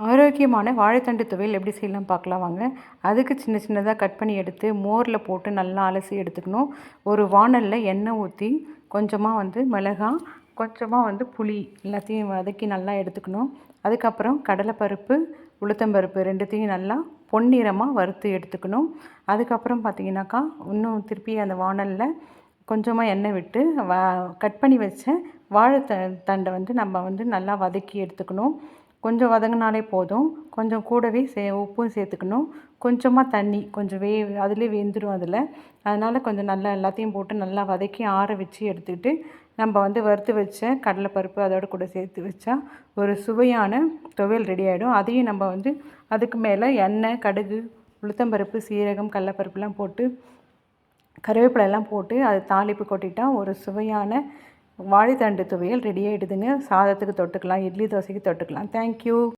ஆரோக்கியமான வாழைத்தண்டு துவையல் எப்படி செய்யலாம் பார்க்கலாம் வாங்க. அதுக்கு சின்ன சின்னதாக கட் பண்ணி எடுத்து மோரில் போட்டு நல்லா அலசி எடுத்துக்கணும். ஒரு வானலில் எண்ணெய் ஊற்றி கொஞ்சமாக வந்து மிளகாய் கொஞ்சமாக வந்து புளி எல்லாத்தையும் வதக்கி நல்லா எடுத்துக்கணும். அதுக்கப்புறம் கடலைப்பருப்பு உளுத்தம்பருப்பு ரெண்டுத்தையும் நல்லா பொன்னிறமாக வறுத்து எடுத்துக்கணும். அதுக்கப்புறம் பார்த்தீங்கன்னாக்கா இன்னும் திருப்பி அந்த வானலில் கொஞ்சமாக எண்ணெய் விட்டு வ கட் பண்ணி வச்ச வாழை த தண்டை வந்து நம்ம வந்து நல்லா வதக்கி எடுத்துக்கணும். கொஞ்சம் வதங்கினாலே போதும். கொஞ்சம் கூடவே சே உப்பும் சேர்த்துக்கணும். கொஞ்சமாக தண்ணி கொஞ்சம் வே அதிலே வெந்துடும் அதில். அதனால் கொஞ்சம் நல்லா எல்லாத்தையும் போட்டு நல்லா வதக்கி ஆற வச்சு எடுத்துக்கிட்டு நம்ம வந்து வறுத்து வச்ச கடலைப்பருப்பு அதோட கூட சேர்த்து வச்சா ஒரு சுவையான துவையல் ரெடி ஆகிடும் அதையும் நம்ம வந்து அதுக்கு மேலே எண்ணெய் கடுகு உளுத்தம்பருப்பு சீரகம் கடலப்பருப்புலாம் போட்டு கருவேப்பிலெல்லாம் போட்டு அது தாளிப்பு கொட்டிட்டால் ஒரு சுவையான வாழைத்தண்டு துவையல் ரெடி ஆகிடுதுங்க சாதத்துக்கு தொட்டுக்கலாம் இட்லி தோசைக்கு தொட்டுக்கலாம். தேங்க்யூ